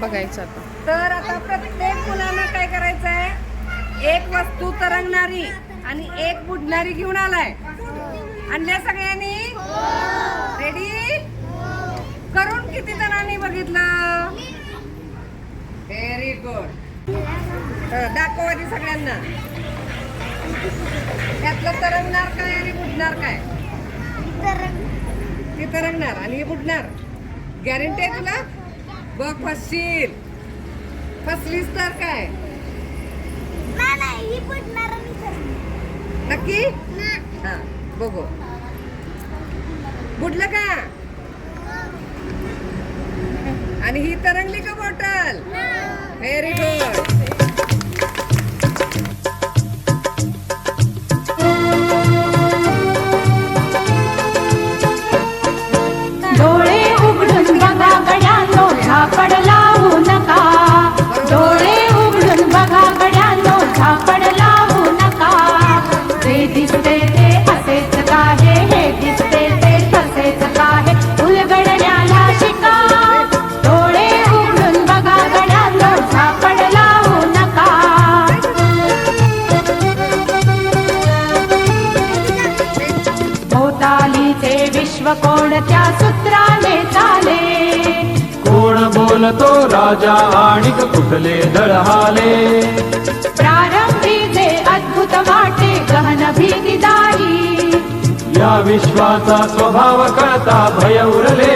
बघायचं आता. तर आता प्रत्येक मुलानं काय करायचं आहे एक वस्तू तरंगणारी आणि एक बुडणारी घेऊन आलाय. आणल्या सगळ्यांनी? रेडी करून किती जणांनी बघितलं? व्हेरी गुड दाखव आधी सगळ्यांना. त्यातलं तरंगणार काय आणि बुडणार काय? ते तरंगणार आणि हे बुडणार. गॅरंटी आहे तुला? बघ फसशील. फसलीस तर काय? नक्की? हा बघू. बुडलं का? आणि ही तरंगली का बॉटल? व्हेरी दिसते ते असेच काहे? हे दिसते ते तसेच काहे? उलगडण्याला शिका. डोळे उघडून बघा गड्यांनो झापड लावू नका. भोवतालीचे विश्व कोणत्या सूत्राने चाले? कोण बोलतो राजा आणि कुठले दळहाले? प्रारंभी या विश्वाचा स्वभाव कळता भय उरले.